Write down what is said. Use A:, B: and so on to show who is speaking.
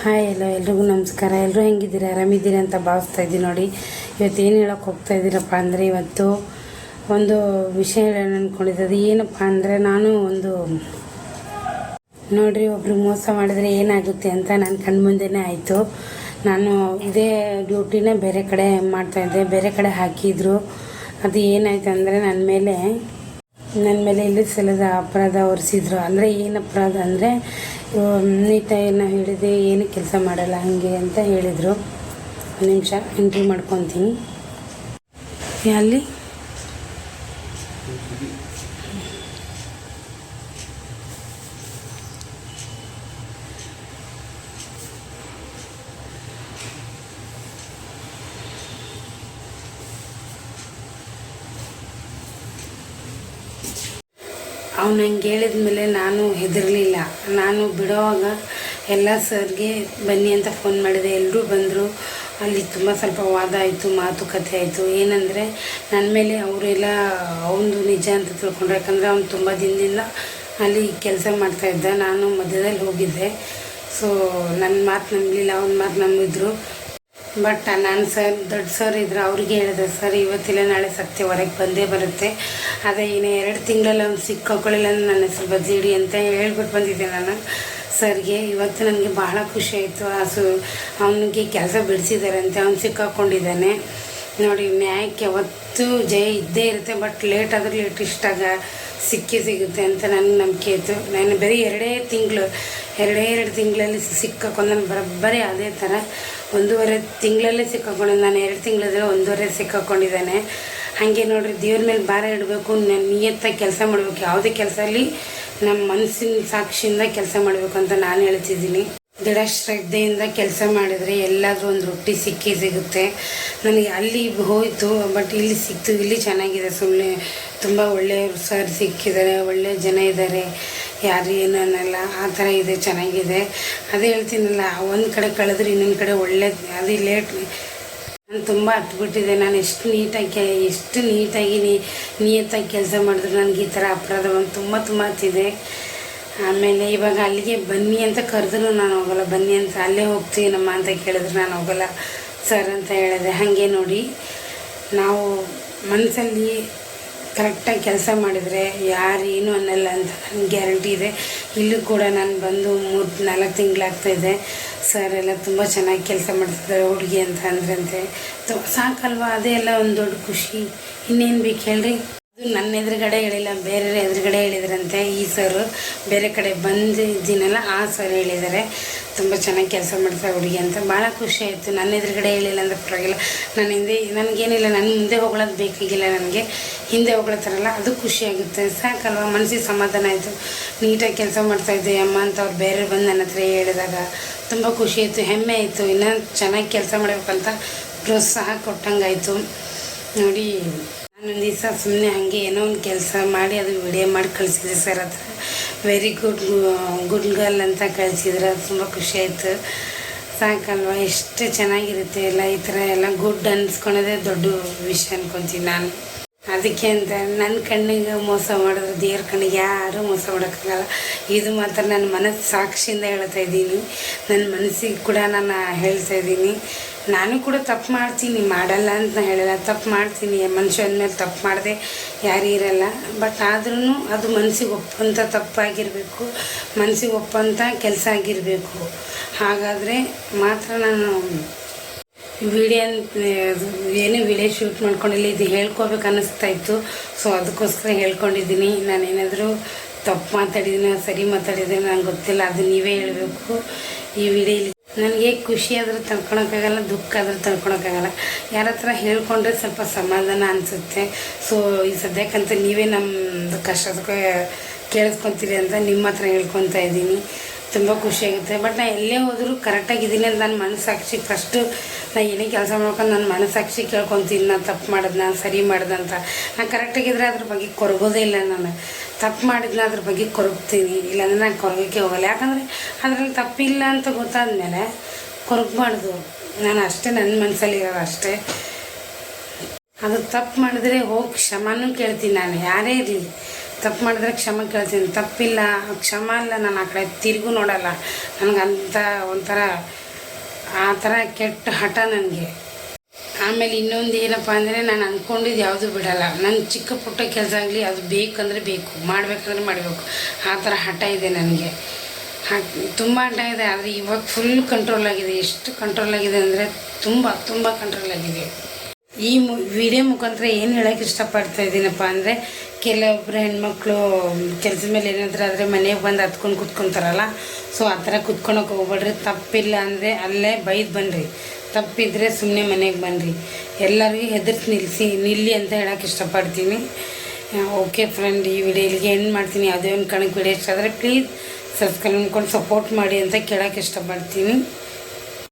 A: Hi, ಎಲ್ಲ ಎಲ್ರಿಗೂ ನಮಸ್ಕಾರ. ಎಲ್ಲರೂ ಹೆಂಗಿದ್ದೀರಿ? ಆರಾಮಿದ್ದೀರಿ ಅಂತ ಭಾವಿಸ್ತಾ ಇದ್ದೀನಿ ನೋಡಿ. ಇವತ್ತು ಏನು ಹೇಳೋಕೆ ಹೋಗ್ತಾ ಇದ್ದೀರಪ್ಪ ಅಂದರೆ ಇವತ್ತು ಒಂದು ವಿಷಯ ಹೇಳೋಣ ಅಂದ್ಕೊಂಡಿದ್ದೆ ಅದು ಏನಪ್ಪ ಅಂದರೆ ನಾನು ಒಂದು ನೋಡಿರಿ ಒಬ್ಬರು ಮೋಸ ಮಾಡಿದರೆ ಏನಾಗುತ್ತೆ ಅಂತ ನನ್ನ ಕಣ್ಮುಂದೆನೇ ಆಯಿತು. ನಾನು ಇದೇ ಡ್ಯೂಟಿನ ಬೇರೆ ಕಡೆ ಮಾಡ್ತಾಯಿದ್ದೆ ಬೇರೆ ಕಡೆ ಹಾಕಿದ್ರು. ಅದು ಏನಾಯ್ತು ಅಂದರೆ ನನ್ನ ಮೇಲೆ ನನ್ನ ಮೇಲೆ ಇಲ್ಲಿ ಸಲದ ಅಪರಾಧ ಹೊರಿಸಿದ್ರು ಅಂದರೆ ಏನು ಅಪರಾಧ ಅಂದರೆ ನೀಟಾಗಿ ನಾವು ಹೇಳಿದೆ ಏನು ಕೆಲಸ ಮಾಡಲ್ಲ ಹಾಗೆ ಅಂತ ಹೇಳಿದರು. ಒಂದು ನಿಮಿಷ ಎಂಟ್ರಿ ಮಾಡ್ಕೊತೀನಿ. ಅಲ್ಲಿ? ಅವ್ನು ಹಂಗೆ ಹೇಳಿದ ಮೇಲೆ ನಾನು ಹೆದರಲಿಲ್ಲ. ನಾನು ಬಿಡೋವಾಗ ಎಲ್ಲ ಸರ್ಗೆ ಬನ್ನಿ ಅಂತ ಫೋನ್ ಮಾಡಿದೆ. ಎಲ್ಲರೂ ಬಂದರು. ಅಲ್ಲಿ ತುಂಬ ಸ್ವಲ್ಪ ವಾದ ಆಯಿತು, ಮಾತುಕತೆ ಆಯಿತು. ಏನಂದರೆ ನನ್ನ ಮೇಲೆ ಅವರೆಲ್ಲ ಅವನು ನಿಜ ಅಂತ ತಿಳ್ಕೊಂಡ್ರೆ. ಯಾಕಂದರೆ ಅವ್ನು ತುಂಬ ದಿನದಿಂದ ಅಲ್ಲಿ ಕೆಲಸ ಮಾಡ್ತಾಯಿದ್ದ ನಾನು ಮಧ್ಯದಲ್ಲಿ ಹೋಗಿದ್ದೆ. ಸೊ ನನ್ನ ಮಾತು ನಂಬಲಿಲ್ಲ. ಅವ್ನ ಮಾತು ನಂಬಿದ್ರು. ಬಟ್ ನಾನು ಸರ್, ದೊಡ್ಡ ಸರ್ ಇದ್ರು, ಅವ್ರಿಗೆ ಹೇಳಿದೆ, ಸರ್, ಇವತ್ತಿಲ್ಲ, ನಾಳೆ ಸತ್ಯ, ಹೊರಗೆ ಬಂದೇ ಬರುತ್ತೆ. ಅದೇ ಇನ್ನು ಎರಡು ತಿಂಗಳಲ್ಲಿ ಅವ್ನು ಸಿಕ್ಕಾಕೊಳ್ಳಿಲ್ಲ ನನ್ನ ಹೆಸರು ಬದಿಡಿ ಅಂತ ಹೇಳ್ಬಿಟ್ಟು ಬಂದಿದ್ದೆ ನಾನು. ಸರ್ಗೆ, ಇವತ್ತು ನನಗೆ ಬಹಳ ಖುಷಿ ಆಯಿತು. ಆ ಸು, ಅವನಿಗೆ ಕೆಲಸ ಬಿಡಿಸಿದ್ದಾರೆ ಅಂತ ಅವ್ನು ಸಿಕ್ಕಾಕೊಂಡಿದ್ದಾನೆ. ನೋಡಿ ನ್ಯಾಯಕ್ಕೆ ಯಾವತ್ತೂ ಜಯ ಇದ್ದೇ ಇರುತ್ತೆ, ಬಟ್ ಲೇಟ್ ಆದರೂ ಲೇಟ್ ಇಷ್ಟಾಗ ಸಿಕ್ಕಿ ಸಿಗುತ್ತೆ ಅಂತ ನನ್ನ ನಂಬಿಕೆ ಇತ್ತು. ನಾನು ಬರೀ ಎರಡೇ ತಿಂಗಳು, ಎರಡೇ ಎರಡು ತಿಂಗಳಲ್ಲಿ ಸಿಕ್ಕಾಕೊಂಡು ನಾನು ಬರೋಬ್ಬರಿ ಅದೇ ಥರ. ಒಂದೂವರೆ ತಿಂಗಳಲ್ಲೇ ಸಿಕ್ಕಾಕೊಂಡು, ನಾನು ಎರಡು ತಿಂಗಳಿದ್ರೆ ಒಂದೂವರೆ ಸಿಕ್ಕಾಕೊಂಡಿದ್ದಾನೆ. ಹಾಗೆ ನೋಡಿರಿ, ದೇವ್ರ ಮೇಲೆ ಭಾರ ಇಡಬೇಕು ನಿಯತ್ತಾಗಿ ಕೆಲಸ ಮಾಡಬೇಕು. ಯಾವುದೇ ಕೆಲಸ ಅಲ್ಲಿ ನಮ್ಮ ಮನಸ್ಸಿನ ಸಾಕ್ಷಿಯಿಂದ ಕೆಲಸ ಮಾಡಬೇಕು ಅಂತ ನಾನು ಹೇಳ್ತಿದ್ದೀನಿ. ದೃಢ ಶ್ರದ್ಧೆಯಿಂದ ಕೆಲಸ ಮಾಡಿದರೆ ಎಲ್ಲಾದರೂ ಒಂದು ರೊಟ್ಟಿ ಸಿಕ್ಕೇ ಸಿಗುತ್ತೆ. ನನಗೆ ಅಲ್ಲಿ ಹೋಯಿತು, ಬಟ್ ಇಲ್ಲಿ ಸಿಕ್ತು, ಇಲ್ಲಿ ಚೆನ್ನಾಗಿದೆ ಸುಮ್ಮನೆ ತುಂಬ ಒಳ್ಳೆಯ ಸರ್ ಸಿಕ್ಕಿದ್ದಾರೆ ಒಳ್ಳೆಯ ಜನ ಇದ್ದಾರೆ. ಯಾರು ಏನು ಅನ್ನಲ್ಲ, ಆ ಥರ ಇದೆ, ಚೆನ್ನಾಗಿದೆ. ಅದೇ ಹೇಳ್ತೀನಲ್ಲ, ಒಂದು ಕಡೆ ಕಳೆದ್ರೆ ಇನ್ನೊಂದು ಕಡೆ ಒಳ್ಳೆ, ಅದೇ ಲೇಟ್. ನಾನು ತುಂಬ ಹತ್ಬಿಟ್ಟಿದೆ ನಾನು ಎಷ್ಟು ನೀಟಾಗಿ ಕೆ ಎಷ್ಟು ನೀಟಾಗಿ ನಿಯತ್ತಾಗಿ ಕೆಲಸ ಮಾಡಿದ್ರು. ನನಗೆ ಈ ಥರ ಅಪರಾಧ ಒಂದು ತುಂಬ ತುಂಬ ಹತ್ತಿದೆ ಆಮೇಲೆ ಇವಾಗ ಅಲ್ಲಿಗೆ ಬನ್ನಿ ಅಂತ ಕರೆದ್ರು ನಾನು ಹೋಗಲ್ಲ. ಬನ್ನಿ ಅಂತ ಅಲ್ಲೇ ಹೋಗ್ತೀವಿ ನಮ್ಮ ಅಂತ ಕೇಳಿದ್ರು ನಾನು ಹೋಗಲ್ಲ. ಸರ್ ಅಂತ ಹೇಳಿದೆ. ಹಾಗೆ ನೋಡಿ, ನಾವು ಮನಸ್ಸಲ್ಲಿ ಕರೆಕ್ಟಾಗಿ ಕೆಲಸ ಮಾಡಿದರೆ ಯಾರೇನು ಅನ್ನಲ್ಲ ಅಂತ ನನಗೆ ಗ್ಯಾರಂಟಿ ಇದೆ. ಇಲ್ಲೂ ಕೂಡ ನಾನು ಬಂದು ಮೂರು, ನಾಲ್ಕು ತಿಂಗಳಾಗ್ತಾಯಿದೆ ಸರ್ ಎಲ್ಲ ತುಂಬ ಚೆನ್ನಾಗಿ ಕೆಲಸ ಮಾಡ್ತಿದ್ದಾರೆ ಹುಡುಗಿ ಅಂತ ಅಂದ್ರಂತೆ. ಸಾಕಲ್ವಾ? ಅದೇ ಎಲ್ಲ ಒಂದು ದೊಡ್ಡ ಖುಷಿ. ಇನ್ನೇನು ಬೇಕು ಹೇಳ್ರಿ? ನನ್ನ ಎದುರುಗಡೆ ಹೇಳಿಲ್ಲ ಬೇರೆ ಎದುರುಗಡೆ ಹೇಳಿದ್ರಂತೆ ಈ ಸರು. ಬೇರೆ ಕಡೆ ಬಂದಿದ್ದೀನಲ್ಲ ಆ ಸರ್ ಹೇಳಿದ್ದಾರೆ. ತುಂಬ ಚೆನ್ನಾಗಿ ಕೆಲಸ ಮಾಡ್ತಾರೆ ಹುಡುಗಿ ಅಂತ. ಭಾಳ ಖುಷಿ ಆಯಿತು. ನನ್ನ ಎದುರುಗಡೆ ಹೇಳಿಲ್ಲ ಅಂದರೆ ಪರವಾಗಿಲ್ಲ. ನನ್ನ ಹಿಂದೆ, ನನಗೇನಿಲ್ಲ ನನ್ನ ಮುಂದೆ ಹೋಗ್ಳೋದು ಬೇಕಾಗಿಲ್ಲ ನನಗೆ. ಹಿಂದೆ ಹೋಗ್ಲತ್ತಾರಲ್ಲ, ಅದು ಖುಷಿ ಆಗುತ್ತೆ. ಸಾಕಲ್ವ? ಮನಸ್ಸಿಗೆ ಸಮಾಧಾನ ಆಯಿತು. ನೀಟಾಗಿ ಕೆಲಸ ಮಾಡ್ತಾಯಿದ್ದೆ ಅಮ್ಮ ಅಂತ ಅವ್ರು ಬೇರೆ ಬಂದು ನನ್ನ ಹತ್ರ ಹೇಳಿದಾಗ. ತುಂಬ ಖುಷಿ ಆಯಿತು, ಹೆಮ್ಮೆ ಆಯಿತು. ಇನ್ನೂ ಚೆನ್ನಾಗಿ ಕೆಲಸ ಮಾಡಬೇಕಂತ ಪ್ರೋತ್ಸಾಹ ಕೊಟ್ಟಂಗಾಯಿತು. ನೋಡಿ ನಾನೊಂದು ದಿವಸ ಸುಮ್ಮನೆ ಹಂಗೆ ಏನೋ ಒಂದು ಕೆಲಸ ಮಾಡಿ ಅದು ವಿಡಿಯೋ ಮಾಡಿ ಕಳಿಸಿದೆ ಸರ್ ಹತ್ರ. ವೆರಿ ಗುಡ್ ಗುಡ್ ಗರ್ಲ್ ಅಂತ ಕಳಿಸಿದ್ರೆ ಅದು ತುಂಬ ಖುಷಿ ಆಯಿತು. ಸಾಕಲ್ವ? ಎಷ್ಟು ಚೆನ್ನಾಗಿರುತ್ತೆ ಎಲ್ಲ, ಈ ಥರ ಎಲ್ಲ ಗುಡ್ ಅನ್ಸ್ಕೊಳೋದೇ ದೊಡ್ಡ ವಿಷಯ ಅನ್ಕೊತೀನಿ ನಾನು. ಅದಕ್ಕೆ ಅಂತ ನನ್ನ ಕಣ್ಣಿಗೆ ಮೋಸ ಮಾಡಿದ್ರೆ, ದೇವ್ರ ಕಣ್ಣಿಗೆ ಯಾರೂ ಮೋಸ ಮಾಡೋಕ್ಕಾಗಲ್ಲ. ಇದು ಮಾತ್ರ ನನ್ನ ಮನಸ್ಸು ಸಾಕ್ಷಿಯಿಂದ ಹೇಳ್ತಾ ಇದ್ದೀನಿ. ನನ್ನ ಮನಸ್ಸಿಗೆ ಕೂಡ ನಾನು ಹೇಳ್ತಾ ಇದ್ದೀನಿ. ನಾನು ಕೂಡ ತಪ್ಪು ಮಾಡ್ತೀನಿ, ಮಾಡಲ್ಲ ಅಂತ ನಾನು ಹೇಳಲ್ಲ. ತಪ್ಪು ಮಾಡ್ತೀನಿ ಮನುಷ್ಯ ಅಂದಮೇಲೆ ತಪ್ಪು ಮಾಡದೆ, ಯಾರೂ ಇರಲ್ಲ. ಬಟ್ ಆದ್ರೂ ಅದು ಮನಸ್ಸಿಗೆ ಒಪ್ಪಂಥ ತಪ್ಪಾಗಿರಬೇಕು ಮನಸ್ಸಿಗೆ ಒಪ್ಪಂಥ ಕೆಲಸ ಆಗಿರಬೇಕು. ಹಾಗಾದರೆ ಮಾತ್ರ ನಾನು ವಿಡಿಯೋ ಏನು ವಿಡಿಯೋ ಶೂಟ್ ಮಾಡ್ಕೊಂಡಿಲ್ಲ, ಇದು ಹೇಳ್ಕೊಬೇಕು ಅನ್ನಿಸ್ತಾ ಇತ್ತು ಸೊ ಅದಕ್ಕೋಸ್ಕರ ಹೇಳ್ಕೊಂಡಿದ್ದೀನಿ. ನಾನೇನಾದರೂ ತಪ್ಪು ಮಾತಾಡಿದ್ದೀನಿ ಸರಿ ಮಾತಾಡಿದ್ದೀನಿ ನಂಗೆ ಗೊತ್ತಿಲ್ಲ, ಅದು ನೀವೇ ಹೇಳಬೇಕು. ಈ ವಿಡಿಯೋಲಿ ನನಗೆ ಖುಷಿ ಆದರೂ ತಡ್ಕೊಳಕ್ಕಾಗಲ್ಲ, ದುಃಖ ಆದರೂ ತಡ್ಕೊಳಕ್ಕಾಗಲ್ಲ. ಯಾರ ಹತ್ರ ಹೇಳ್ಕೊಂಡ್ರೆ ಸ್ವಲ್ಪ ಸಮಾಧಾನ ಅನಿಸುತ್ತೆ. ಸೊ ಈ ಸದ್ಯಕ್ಕಂತ ನೀವೇ ನಮ್ಮದು ಕಷ್ಟದಕ್ಕೆ ಕೇಳಿಸ್ಕೊತೀರಿ ಅಂತ ನಿಮ್ಮ ಹತ್ರ ಹೇಳ್ಕೊತಾ ಇದ್ದೀನಿ. ತುಂಬ ಖುಷಿಯಾಗುತ್ತೆ ಬಟ್ ನಾನು ಎಲ್ಲೇ ಹೋದರೂ ಕರೆಕ್ಟಾಗಿ ಇದ್ದೀನಿ ಅಂತ ನನ್ನ ಮನಸ್ಸಾಕ್ಷಿ ಫಸ್ಟು ನಾನು ಏನೇ ಕೆಲಸ ಮಾಡ್ಕೊಂಡು ನನ್ನ ಮನಸ್ಸಾಕ್ಷಿ ಕೇಳ್ಕೊತೀನಿ, ನಾನು ತಪ್ಪು ಮಾಡಿದ್ನ ಸರಿ ಮಾಡ್ದಂತ ನಾನು ಕರೆಕ್ಟಾಗಿದ್ದರೆ ಅದ್ರ ಬಗ್ಗೆ ಕೊರಗೋದೇ ಇಲ್ಲ ನಾನು. ತಪ್ಪು ಮಾಡಿದ್ನ ಅದ್ರ ಬಗ್ಗೆ ಕೊರಗ್ತೀನಿ. ಇಲ್ಲಾಂದ್ರೆ ನಾನು ಕೊರಗೋಕ್ಕೆ ಹೋಗಲ್ಲ. ಯಾಕಂದರೆ ಅದರಲ್ಲಿ ತಪ್ಪಿಲ್ಲ ಅಂತ ಗೊತ್ತಾದ್ಮೇಲೆ ಕೊರಗಬಾರ್ದು ನಾನು ಅಷ್ಟೇ ನನ್ನ ಮನಸ್ಸಲ್ಲಿ ಇರೋದು ಅಷ್ಟೇ. ಅದು ತಪ್ಪು ಮಾಡಿದ್ರೆ ಹೋಗಿ ಕ್ಷಮನೂ ಕೇಳ್ತೀನಿ ನಾನು. ಯಾರೇ ಇರಲಿ. ತಪ್ಪು ಮಾಡಿದ್ರೆ ಕ್ಷಮೆ ಕೇಳ್ತೀನಿ. ತಪ್ಪಿಲ್ಲ, ಕ್ಷಮ ಇಲ್ಲ ನಾನು ಆ ಕಡೆ ತಿರುಗು ನೋಡಲ್ಲ. ನನಗಂತ ಒಂಥರ, ಆ ಥರ ಕೆಟ್ಟ ಹಠ ನನಗೆ. ಆಮೇಲೆ ಇನ್ನೊಂದು ಏನಪ್ಪ ಅಂದರೆ ನಾನು ಅಂದ್ಕೊಂಡಿದ್ದು ಯಾವುದು ಬಿಡಲ್ಲ. ನನ್ನ ಚಿಕ್ಕ ಪುಟ್ಟ ಕೆಲಸ ಆಗಲಿ ಅದು ಬೇಕಂದರೆ ಬೇಕು, ಮಾಡಬೇಕಂದ್ರೆ ಮಾಡಬೇಕು. ಆ ಥರ ಹಠ ಇದೆ ನನಗೆ. ತುಂಬ ಹಠ ಇದೆ, ಆದರೆ ಇವಾಗ ಫುಲ್ ಕಂಟ್ರೋಲ್ ಆಗಿದೆ. ಎಷ್ಟು ಕಂಟ್ರೋಲ್ ಆಗಿದೆ ಅಂದರೆ ತುಂಬ ತುಂಬ ಕಂಟ್ರೋಲ್ ಆಗಿದೆ. ಈ ಮು ವಿಡಿಯೋ ಮುಖಾಂತರ ಏನು ಹೇಳೋಕ್ಕೆ ಇಷ್ಟಪಡ್ತಾ ಇದ್ದೀನಪ್ಪ ಅಂದರೆ ಕೆಲವೊಬ್ಬರು ಹೆಣ್ಮಕ್ಳು ಕೆಲಸದ ಮೇಲೆ ಏನಾದರೂ ಆದರೆ ಮನೆಗೆ ಬಂದು ಹತ್ಕೊಂಡು ಕುತ್ಕೊತಾರಲ್ಲ, ಸೊ ಆ ಥರ ಕುತ್ಕೊಳಕ್ಕೆ ಹೋಗ್ಬೇಡ್ರಿ. ತಪ್ಪಿಲ್ಲ ಅಂದರೆ ಅಲ್ಲೇ ಬೈದು ಬನ್ನಿರಿ ತಪ್ಪಿದ್ರೆ ಸುಮ್ಮನೆ ಮನೆಗೆ ಬನ್ನಿರಿ ಎಲ್ಲರಿಗೂ ಹೆದರ್ಸಿ ನಿಲ್ಲಿಸಿ ನಿಲ್ಲಿ ಅಂತ ಹೇಳೋಕ್ಕೆ ಇಷ್ಟಪಡ್ತೀನಿ. ಓಕೆ ಫ್ರೆಂಡ್, ಈ ವಿಡಿಯೋ ಇಲ್ಲಿಗೆ ಎಂಡ್ ಮಾಡ್ತೀನಿ. ಯಾವುದೇ ಒಂದು ಕಣಕ್ಕೆ ವಿಡಿಯೋ ಇಷ್ಟ ಆದರೆ ಪ್ಲೀಸ್ ಸಬ್ಸ್ಕ್ರೈಬ್ ಮಾಡ್ಕೊಂಡು ಸಪೋರ್ಟ್ ಮಾಡಿ ಅಂತ ಕೇಳೋಕ್ಕೆ ಇಷ್ಟಪಡ್ತೀನಿ.